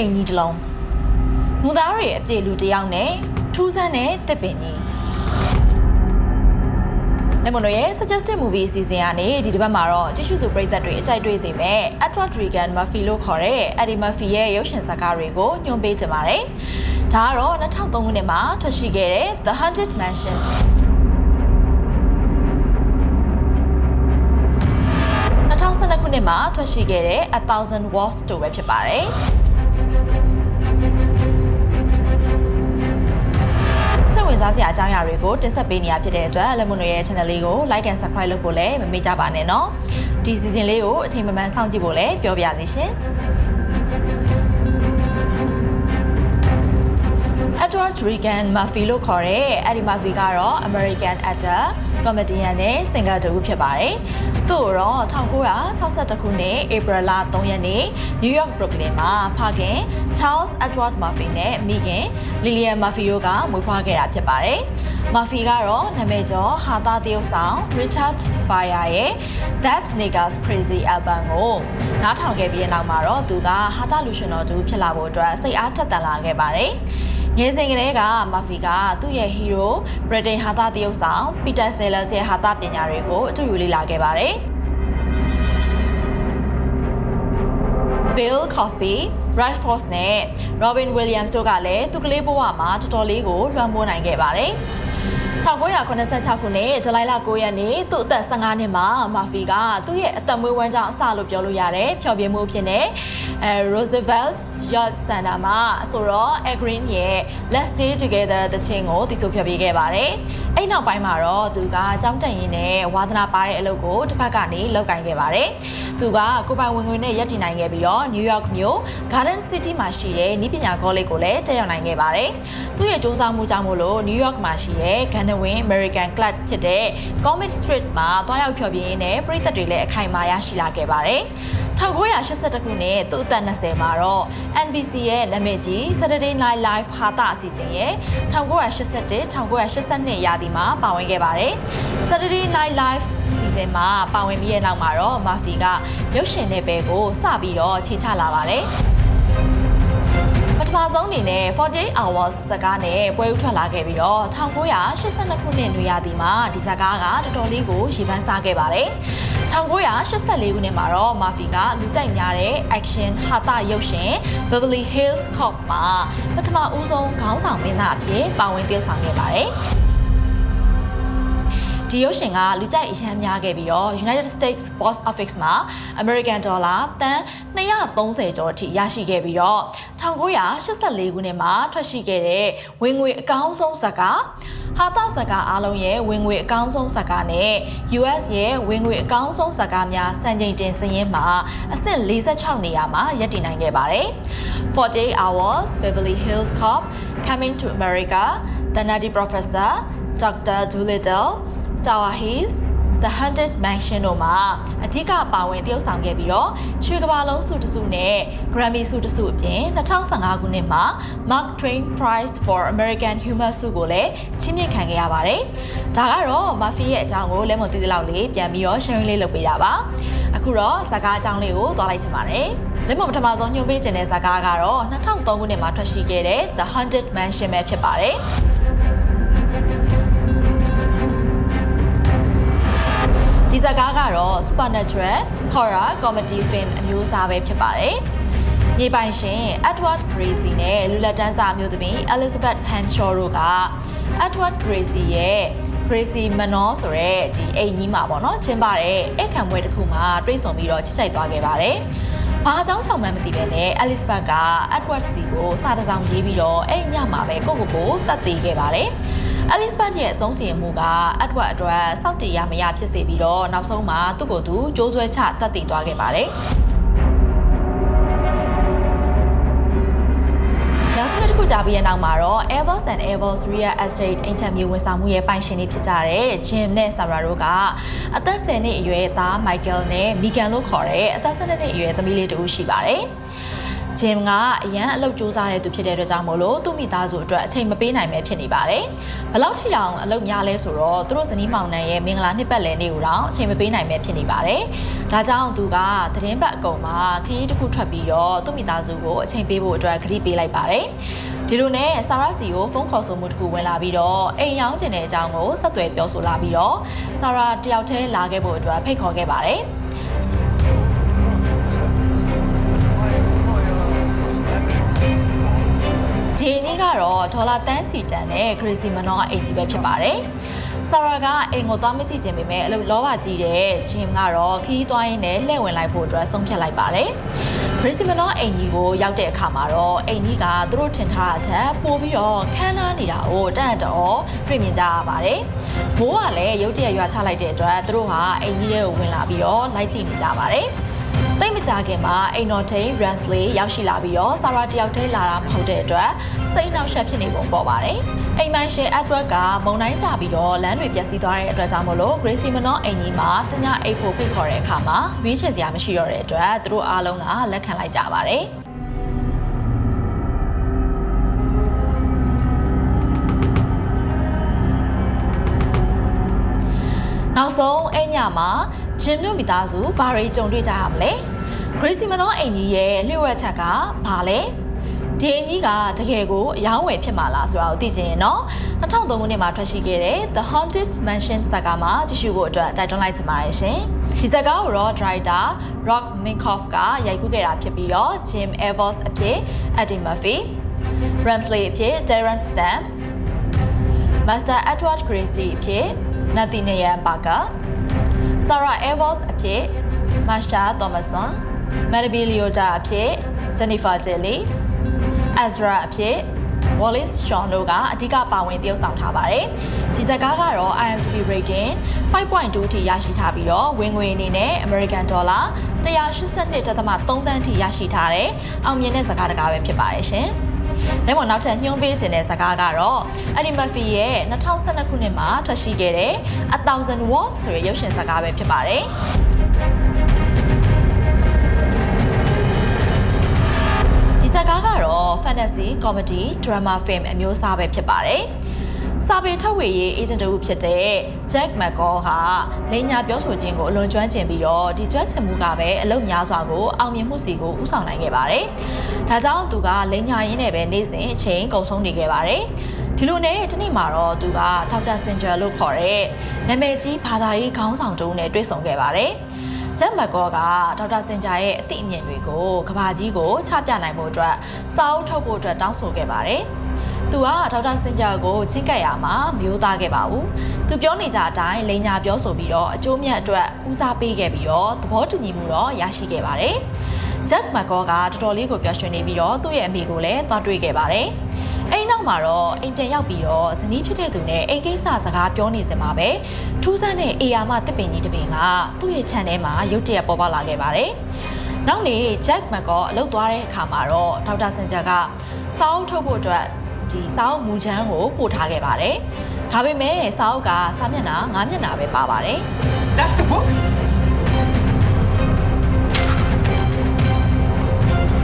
လျှို့ဝှက်ချက်တွေနဲ့အိမ်ကြီးတစ်လုံးမူသားတွေအပြည့်လူတစ်ယောက်နဲ့ထူးဆန်းတဲ့တစ်ပင်ကြီးလက်မလို့ရဲ့ suggested movie အစီအစဉ်ကနေဒီတစ်ပတ်မှာတော့ကြည့်ရှုသူပရိသတ်တွေအကြိုက်တွေ့စေမဲ့ Edward Regan Murphy လို့ခေါ်တဲ့ Eddie Murphy ရဲ့ရုပ်ရှင်ဇာတ်ကားတွေကိုညွှန်ပေးကြပါတယ်။ဒါကတော့2003ခုနှစ်မှာထွက်ရှိခဲ့တဲ့ The Haunted Mansion 2012ခုနှစ်မှာထွက်ရှိခဲ့တဲ့ A Thousand Walls တို့ပဲဖြစ်ပါတယ်။ ဝင်စားစရာအကြောင်းအရာတွေကိုတင်ဆက်ပေးနေရဖြစ်တဲ့အတွက်လက်မွန်တို့ရဲ့ channel လေးကို like and subscribe လုပ်ဖို့လည်းမမေ့ကြပါနဲ့နော်။ဒီ season လေးကိုအချိန်မှန်မှန်စောင့်ကြည့်ဖို့လည်းပြောပြရစီရှင်။ Edward Regan Murphy လို့ခေါ်တဲ့ Eddie Murphy ကတော့ American actor, comedian နဲ့ singer တူဖြစ်ပါတယ်။သူ့ကိုတော့1962ခုနှစ် April လ3ရက်နေ့ New York Brooklyn မှာဖခင် Charles Edward Murphy နဲ့မိခင် Lillian Murphy တို့ကမွေးဖွားခဲ့တာဖြစ်ပါတယ်။ Murphy ကတော့နာမည်ကျော်ဟာသားတရုပ်ဆောင် Richard Pryor ရဲ့ That Nigger's Crazy album ကိုနားထောင်ခဲ့ပြီးတဲ့နောက်မှာတော့သူကဟာသားလူရှင်တော်တူဖြစ်လာဖို့အတွက်စိတ်အားထက်သန်လာခဲ့ပါတယ်။ ငယ်စဉ်ကတည်းကမာဖီကသူ့ရဲ့ဟီးရိုဗြိတိန်ဟာသားတရုပ်ဆောင်ပီတာဆယ်လစ်ရဲ့ဟာသားပညာတွေကိုအတူယူလေ့လာခဲ့ပါတယ်။ Bill Cosby, Brad Force နဲ့ Robin Williams တို့ကလည်းသူကလေးဘဝမှာတော်တော်လေးကိုလွှမ်းမိုးနိုင်ခဲ့ပါတယ်။ 1986ခုနှစ်ဇူလိုင်လ9ရက်နေ့သူ့အသက်15နှစ်မှာမာဖီကသူ့ရဲ့အသက်မွေးဝမ်းကြောင်းအစလို့ပြောလို့ရတယ်ဖျော်ဖြေမှုဖြစ်နေအဲ Roosevelt Yacht Center မှာဆိုတော့ Agreen ရဲ့ Let's Stay Together တခြင်းကိုတည်ဆိုဖျော်ဖြေခဲ့ပါတယ်။အဲ့နောက်ပိုင်းမှာတော့သူကကြောင်းတက်ရင်းနဲ့ဝါသနာပါတဲ့အလုပ်ကိုတစ်ဖက်ကနေလုပ်ကင်ခဲ့ပါတယ်။သူကကိုပိုင်ဝင်ငွေနဲ့ရပ်တည်နိုင်ခဲ့ပြီးတော့ New York မြို့ Garden City မှာရှိတဲ့နည်းပညာကောလိပ်ကိုလည်းတက်ရောက်နိုင်ခဲ့ပါတယ်။သူ့ရဲ့စူးစမ်းမှုကြောင့်မို့လို့ New York မှာရှိတဲ့ Gannawin American Club ဖြစ်တဲ့ Comet Street မှာတွားရောက်ဖျော်ဖြေရင်းနဲ့ပြည်သက်တွေလည်းအခိုင်အမာရရှိလာခဲ့ပါတယ်။1982ခုနှစ်သူ့အသက်20မှာတော့ NBC ရဲ့နာမည်ကြီး Saturday Night Live ဟာတာအစီအစဉ်ရဲ့1981 1982ရာသီမှာပါဝင်ခဲ့ပါတယ်။ Saturday Night Live အစီအစဉ်မှာပါဝင်ပြီးတဲ့နောက်မှာတော့မာဖီကရုပ်ရှင်နယ်ပယ်ကိုစပြီးတော့ခြေချလာပါတယ်။ပ ထမဆုံးအနေနဲ့48 hours ဇာတ်ကားနဲ့ပွဲဥထွက်လာခဲ့ပြီးတော့1982ခုနှစ်နွေရာသီမှာဒီဇာတ်ကားကတော်တော်လေးကိုရေပန်းစားခဲ့ပါတယ်။1984ခုနှစ်မှာတော့မာဖီကလူကြိုက်များတဲ့ action ဟာတာရုပ်ရှင် Beverly Hills Cop မှာပထမဦးဆုံးခေါင်းဆောင်မင်းသားအဖြစ်ပါဝင်သရုပ်ဆောင်ခဲ့ပါတယ်။ ဒီရုပ်ရှင်ကလူကြိုက်အရန်များခဲ့ပြီးတော့ United States Box Office မှာ American Dollar တန်230ကျော်အထိရရှိခဲ့ပြီးတော့1984ခုနှစ်မှာထွက်ရှိခဲ့တဲ့ဝင်ငွေအကောင်းဆုံးဇာတ်ကားဟာတာဇာတ်ကားအားလုံးရဲ့ဝင်ငွေအကောင်းဆုံးဇာတ်ကားနဲ့ US ရဲ့ဝင်ငွေအကောင်းဆုံးဇာတ်ကားများစံချိန်တင်စရင်းမှာအဆင့်46နေရာမှာရပ်တည်နိုင်ခဲ့ပါတယ်48 Hours Beverly Hills Cop Coming to America The Nutty Professor Dr. Dolittle Tower Hills The Haunted Mansion တို့မှာအထူးကပါဝင်တရုပ်ဆောင်ခဲ့ပြီးတော့ရွှေကဘာလုံးဆုတစုနဲ့ Grammy ဆုတစုအပြင်2015ခုနှစ်မှာ Mark Twain Prize for American Humor ဆုကိုလည်းချီးမြှင့်ခံခဲ့ရပါတယ်။ဒါကတော့ Murphy ရဲ့အကြောင်းကိုလက်မသိသလောက်လေးပြန်ပြီးတော့ sharing လေးလုပ်ပေးတာပါ။အခုတော့ဇာကားအကြောင်းလေးကိုသွားလိုက်ချင်ပါတယ်။လက်မပထမဆုံးညွှန်ပေးခြင်းတဲ့ဇာကားကတော့2003ခုနှစ်မှာထွက်ရှိခဲ့တဲ့ The Haunted Mansion ပဲဖြစ်ပါတယ်။ ဒီဇာကားကတော့ supernatural horror comedy film အမျိုးအစားပဲဖြစ်ပါတယ်။မြေပိုင်ရှင် Edward Gracie နဲ့လူလက်တန်းစာမျိုးသမီး Elizabeth Henshaw တို့က Edward Gracie ရဲ့ Gracie Manor ဆိုတဲ့ဒီအိမ်ကြီးမှာပေါ့နော်ကျင်းပတဲ့အခမ်းပွဲတစ်ခုမှာတွေ့ဆုံပြီးတော့ချစ်ချိုက်သွားခဲ့ပါတယ်။ဘာအကြောင်းချောင်မှန်းမသိပဲနဲ့ Elizabeth က Edward C ကိုစာတစ်စောင်ရေးပြီးတော့အဲ့ညမှာပဲကိုကိုကိုတတ်သေးခဲ့ပါတယ်။ Elizabeth ရဲ့အဆုံးစီရင်မှုက Edward အတွက်စောင့်တည်ရမရဖြစ်စေပြီးတော့နောက်ဆုံးမှာသူ့ကိုယ်သူကြိုးဆွဲချတတ်တည်သွားခဲ့ပါတယ်။ရာစုနှစ်တစ်ခုကြာပြီးတဲ့နောက်မှာတော့ Evers and Evers Real Estate အိမ်ချမ်းမြေဝန်ဆောင်မှုရဲ့ပိုင်ရှင်တွေဖြစ်ကြတဲ့ Jim နဲ့ Sarah တို့ကအသက်10နှစ်အရွယ်သား Michael နဲ့ Megan လို့ခေါ်တဲ့အသက်12နှစ်အရွယ်သမီးလေးတူရှိပါတယ်။ ဂျင်ကအရန်အလုပ်စူးစမ်းတဲ့သူဖြစ်တဲ့အတွက်ကြောင့်မို့လို့သူ့မိသားစုအတွက်အချိန်မပေးနိုင်ပဲဖြစ်နေပါတယ်ဘယ်လောက်ထိအောင်အလုပ်များလဲဆိုတော့သူတို့ဇနီးမောင်နှံရဲ့မင်္ဂလာနှစ်ပတ်လည်နေ့ကိုတော့အချိန်မပေးနိုင်ပဲဖြစ်နေပါတယ်ဒါကြောင့်သူကသတင်းပတ်အကုန်မှာခရီးတစ်ခုထွက်ပြီးတော့သူ့မိသားစုကိုအချိန်ပေးဖို့အတွက်ခရီးပေးလိုက်ပါတယ်ဒီလိုနဲ့ဆာရာစီကိုဖုန်းခေါ်ဆိုမှုတစ်ခုဝင်လာပြီးတော့အိမ်ရောင်းကျင်တဲ့အကြောင်းကိုဆက်သွယ်ပြောဆိုလာပြီးတော့ဆာရာတယောက်တည်းလာခဲ့ဖို့အတွက်ဖိတ်ခေါ်ခဲ့ပါတယ်။ ဒေါ်လာတန်းစီတန်နဲ့ Gracie Manon ကအိမ်ကြီးပဲဖြစ်ပါတယ်။ဆာရာကအိမ်ကိုသွားမကြည့်ချင်ပေမဲ့အလုပ်လောပါကြီးတဲ့ဂျင်ကတော့ခီးသွားရင်းနဲ့လှည့်ဝင်လိုက်ဖို့အတွက်ဆုံးဖြတ်လိုက်ပါတယ်။ Gracie Manon အိမ်ကြီးကိုရောက်တဲ့အခါမှာတော့အိမ်ကြီးကသူတို့ထင်ထားတာထက်ပိုပြီးတော့ခန်းနားနေတာကိုတန်တော့တွေ့မြင်ကြရပါတယ်။မိုးကလည်းရုတ်တရက်ရွာချလိုက်တဲ့အတွက်သူတို့ဟာအိမ်ကြီးထဲကိုဝင်လာပြီးတော့လိုက်ကြည့်နေကြပါတယ်။ တိတ်မကြခင်မှာအိမ်တော်ထိန် Ransley ရောက်ရှိလာပြီးတော့ဆာရာတယောက်တည်းလာတာမဟုတ်တဲ့အတွက်စိတ်နှောက်ယှက်ဖြစ်နေပုံပေါ်ပါတယ်။အိမ်မန်ရှင် Edward ကမုံတိုင်းကြပြီးတော့လမ်းတွေပျက်စီးသွားတဲ့အတွက်ကြောင့်မလို့ Gracie Manon အိမ်ကြီးမှာတညအိတ်ဖို့ဖိတ်ခေါ်တဲ့အခါမှာရွေးချယ်စရာမရှိတော့တဲ့အတွက်သူတို့အားလုံးကလက်ခံလိုက်ကြပါတယ်။နောက်ဆုံးအဲ့ညမှာ ဂျင်တို့မိသားစုဘာတွေကြုံတွေ့ကြရမလဲ Gracie Manon အိမ်ကြီးရဲ့လျှို့ဝှက်ချက်ကဘာလဲဒီအင်ကြီးကတကယ်ကိုအယောင်းဝယ်ဖြစ်မှာလားဆိုတာကိုသိချင်ရင်တော့2003ခုနှစ်မှာထွက်ရှိခဲ့တဲ့ The Haunted Mansion ဇာတ်ကားမှာကြည့်ရှုဖို့အတွက်တိုက်တွန်းလိုက်ချင်ပါတယ်ရှင်ဒီဇာတ်ကားကိုတော့ director Rock Minkoff ကရိုက်ကူးခဲ့တာဖြစ်ပြီးတော့ Jim Evans အဖြစ် Eddie Murphy Ramsley အဖြစ် Terrence Stamp Master Edward Christie အဖြစ် Nathaniel Parker Sarah Evans အဖြစ် Marsha Thomason Maribel Liotta အဖြစ် Jennifer Tilly Ezra အဖြစ် Wallace Shawn တို့ကအဓိကပါဝင်တရုပ်ဆောင်ထားပါတယ်။ဒီဇာတ်ကားကတော့ IMDb rating 5.2ထိရရှိထားပြီးတော့ဝင်ငွေအနေနဲ့ American Dollar 182.3တန်းထိရရှိထားတဲ့အောင်မြင်တဲ့ဇာတ်ကားတစ်ကားပဲဖြစ်ပါတယ်ရှင်။ နောက်နောက်ထပ်ညှိုးပေးခြင်းတဲ့ဇာတ်ကားကတော့ Eddie Murphy ရဲ့2012ခုနှစ်မှာထွက်ရှိခဲ့တဲ့ A Thousand Walls ဆိုတဲ့ရုပ်ရှင်ဇာတ်ကားပဲဖြစ်ပါတယ်။ဇာတ်ကားကတော့ fantasy comedy drama film အမျိုးအစားပဲဖြစ်ပါတယ်။ စာပေထုတ်ဝေရေးအေဂျင့်တူဖြစ်တဲ့ Jack McCall ဟာလိန်ညာပြောဆိုခြင်းကိုအလွန်ကျွမ်းကျင်ပြီးတော့ဒီကျွမ်းကျင်မှုကပဲအလုပ်များစွာကိုအောင်မြင်မှုစီကိုဥဆောင်နိုင်ခဲ့ပါတယ်။ဒါကြောင့်သူကလိန်ညာရင်းနဲ့ပဲနေ့စဉ်အချိန်ကုန်ဆုံးနေခဲ့ပါတယ်။ဒီလိုနဲ့တနေ့မှာတော့သူကဒေါက်တာစင်ဂျာလို့ခေါ်တဲ့နာမည်ကြီးဘာသာရေးခေါင်းဆောင်တူနဲ့တွေ့ဆုံခဲ့ပါတယ်။ဂျက်မကောကဒေါက်တာစင်ဂျာရဲ့အသိအမြင်တွေကိုကဘာကြီးကိုချပြနိုင်ဖို့အတွက်စာအုပ်ထုတ်ဖို့အတွက်တောင်းဆိုခဲ့ပါတယ်။ သူကဒေါက်တာစင်ဂျာကိုချင်းကပ်ရမှာမယိုးသားခဲ့ပါဘူး။သူပြောနေကြအတိုင်းလိန်ညာပြောဆိုပြီးတော့အကျိုးမြတ်အတွက်ဦးစားပေးခဲ့ပြီးတော့သဘောတူညီမှုတော့ရရှိခဲ့ပါတယ်။ဂျက်မကောကတော်တော်လေးကိုပျော်ရွှင်နေပြီးတော့သူ့ရဲ့အမိကိုလည်းသွားတွေ့ခဲ့ပါတယ်။အဲ့နောက်မှာတော့အိမ်ပြန်ရောက်ပြီးတော့ဇနီးဖြစ်တဲ့သူနဲ့အိမ်ကိစ္စစကားပြောနေစင်မှာပဲထူးဆန်းတဲ့အေယာမတစ်ပင်ကြီးတစ်ပင်ကသူ့ရဲ့ channel မှာရုတ်တရက်ပေါ်ပေါက်လာခဲ့ပါတယ်။နောက်နေ့ Jack McCall အလုပ်သွားတဲ့အခါမှာတော့ဒေါက်တာစင်ဂျာကစာအုပ်ထုတ်ဖို့အတွက် ဒီစာအုပ်မူချမ်းကိုပို့ထားခဲ့ပါတယ်။ဒါပေမဲ့စာအုပ်ကစာမျက်နှာ9မျက်နှာပဲပါပါတယ်။ That's the book.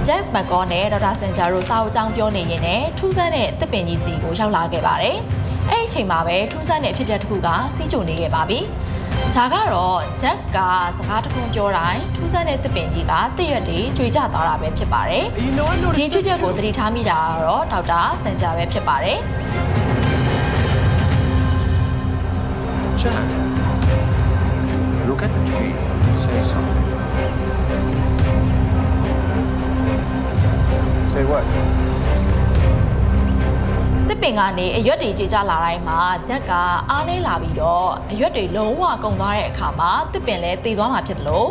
ဂျက်မက်ကောနဲ့ဒေါက်တာစင်ဂျာတို့စာအုပ်ကြောင်းပြောနေရင်လည်းထူးဆန်းတဲ့တစ်ပင်ကြီးစီကိုရောက်လာခဲ့ပါတယ်။အဲ့ဒီအချိန်မှာပဲထူးဆန်းတဲ့အဖြစ်အပျက်တစ်ခုကစီးကြုံနေခဲ့ပါပြီ။ ဒါကတော့ဂျက်ကစကားတစ်ခုပြောတိုင်းထူးဆန်းတဲ့တစ်ပင်ကြီးကတည့်ရွက်တွေကြွေကျသွားတာပဲဖြစ်ပါတယ် You know I ။ဒီ noticed ဖြစ်ပျက် that ကို too. သတိထားမိတာကတော့ဒေါက်တာစင်ဂျာပဲဖြစ်ပါတယ်။ Jack, look at the tree and say something. Say what? တစ်ပင်ကနေအရွက်တွေကြေကျလာတိုင်းမှာဂျက်ကအားနေလာပြီးတော့အရွက်တွေလုံးဝကုန်သွားတဲ့အခါမှာတစ်ပင်လည်းတည်သွားမှာဖြစ်တယ်လို့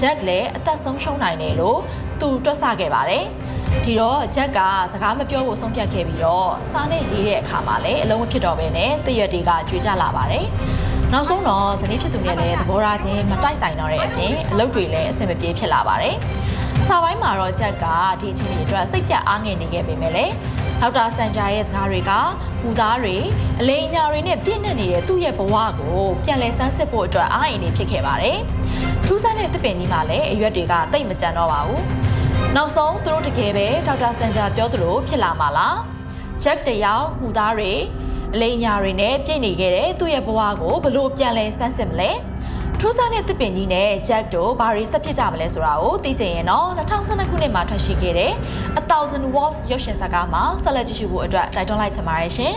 ဂျက်လည်းအသက်ဆုံးရှုံးနိုင်တယ်လို့သူတွက်ဆခဲ့ပါတယ်ဒီတော့ဂျက်ကစကားမပြောဖို့ဆုံးဖြတ်ခဲ့ပြီးတော့စားနဲ့ရေးတဲ့အခါမှာလည်းအလုံးမဖြစ်တော့ဘဲနဲ့တရွက်တွေကကြွေကျလာပါတယ်နောက်ဆုံးတော့ဇနီးဖြစ်သူနဲ့လည်းသဘောထားချင်းမတိုက်ဆိုင်တော့တဲ့အပြင်အလုပ်တွေလည်းအဆင်မပြေဖြစ်လာပါတယ်စာပိုင်းမှာတော့ဂျက်ကဒီအချိန်တွေအတွက်စိတ်ပြတ်အားငယ်နေခဲ့ပေမဲ့လည်း ဒေါက်တာစန်ဂျာရဲ့စကားတွေကပူသားတွေအလိမ်အညာတွေနဲ့ပြည့်နှက်နေတဲ့သူ့ရဲ့ဘဝကိုပြန်လည်ဆန်းစစ်ဖို့အတွက်အားအင်နေဖြစ်ခဲ့ပါတယ်။ထူးဆန်းတဲ့သစ်ပင်ကြီးမှာလည်းအရွက်တွေကတိတ်မကြံတော့ပါဘူး။နောက်ဆုံးသူတို့တကယ်ပဲဒေါက်တာစန်ဂျာပြောသလိုဖြစ်လာမှာလားဂျက်တယောက်မူသားတွေအလိညာတွေနဲ့ပြည့်နေခဲ့တဲ့သူ့ရဲ့ဘဝကိုဘလို့ပြန်လဲဆန်းစစ်မလဲ ထူးဆန်းတဲ့တစ်ပင်ကြီးနဲ့ဂျက်တို့ဘာတွေဆက်ဖြစ်ကြမလဲဆိုတာကိုသိချင်ရင်တော့2012ခုနှစ်မှာထွက်ရှိခဲ့တဲ့ A Thousand Watts ရုပ်ရှင်ဇာတ်ကားမှာဆက်လက်ကြည့်ရှုဖို့အတွက်တိုက်တွန်းလိုက်ချင်ပါတယ်ရှင်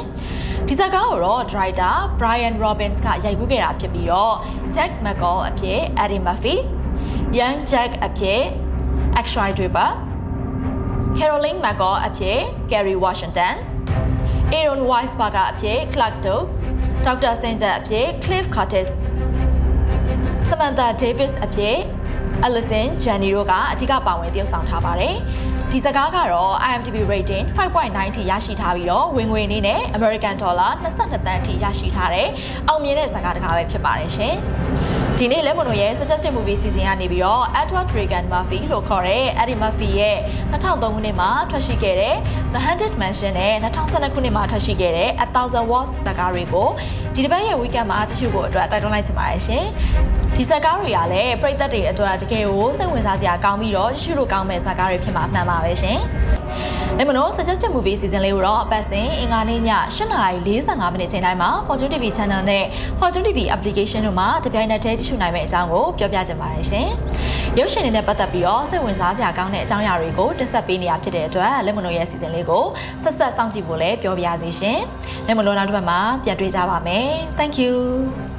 ဒီဇာတ်ကားကိုတော့ Director Brian Robbins ကရိုက်ကူးခဲ့တာဖြစ်ပြီးတော့ Jack McCall အဖြစ် Eddie Murphy Young Jack အဖြစ် Akshay Draper Caroline McCall အဖြစ် Gary Washington Aaron Weisberger အဖြစ် Clark Duke Dr. Sanger အဖြစ် Cliff Curtis Samantha Davis အဖြစ် Alison Janney တို့ကအဓိကပါဝင်သရုပ်ဆောင်ထားပါတယ်။ဒီစကားကတော့ IMDb rating 5.9ထိရရှိထားပြီးတော့ဝင်ငွေအနေနဲ့ American Dollar 22တန်းထိရရှိထားတဲ့အောင်မြင်တဲ့စကားတကားပဲဖြစ်ပါတယ်ရှင်။ဒီနေ့လဲမွန်တို့ရဲ့ suggested movie season ကနေပြီးတော့ Edward Regan Murphy လို့ခေါ်တဲ့ Eddie Murphy ရဲ့2003ခုနှစ်မှာထွက်ရှိခဲ့တဲ့ The Haunted Mansion နဲ့2012ခုနှစ်မှာထွက်ရှိခဲ့တဲ့ A Thousand Watts စကားတွေကိုဒီတစ်ပတ်ရဲ့ weekend မှာကြည့်ရှုဖို့အတွက်တိုက်တွန်းလိုက်ချင်ပါတယ်ရှင်။ ဒီစကားတွေကလည်းပြည်သက်တွေအတွက်တကယ်ကိုစိတ်ဝင်စားစရာကောင်းပြီးတော့ကြည့်ရှုလို့ကောင်းမဲ့စကားတွေဖြစ်မှာအမှန်ပါပဲရှင်။လက်မနော် suggested movie season လေးကိုတော့အပတ်စဉ်အင်္ဂါနေ့ည8:45မိနစ်ချိန်တိုင်းမှာ Fortune TV channel နဲ့ Fortune TV application တို့မှာတပြိုင်နက်တည်းကြည့်ရှုနိုင်မယ့်အကြောင်းကိုပြောပြချင်ပါတယ်ရှင်။ရုပ်ရှင်တွေနဲ့ပတ်သက်ပြီးတော့စိတ်ဝင်စားစရာကောင်းတဲ့အကြောင်းအရာတွေကိုတက်ဆက်ပေးနေရဖြစ်တဲ့အတွက်လက်မနော်ရဲ့ season လေးကိုဆက်ဆက်စောင့်ကြည့်ဖို့လည်းပြောပြပါစီရှင်။လက်မနော်နောက်တစ်ပတ်မှာပြန်တွေ့ကြပါမယ်။ Thank you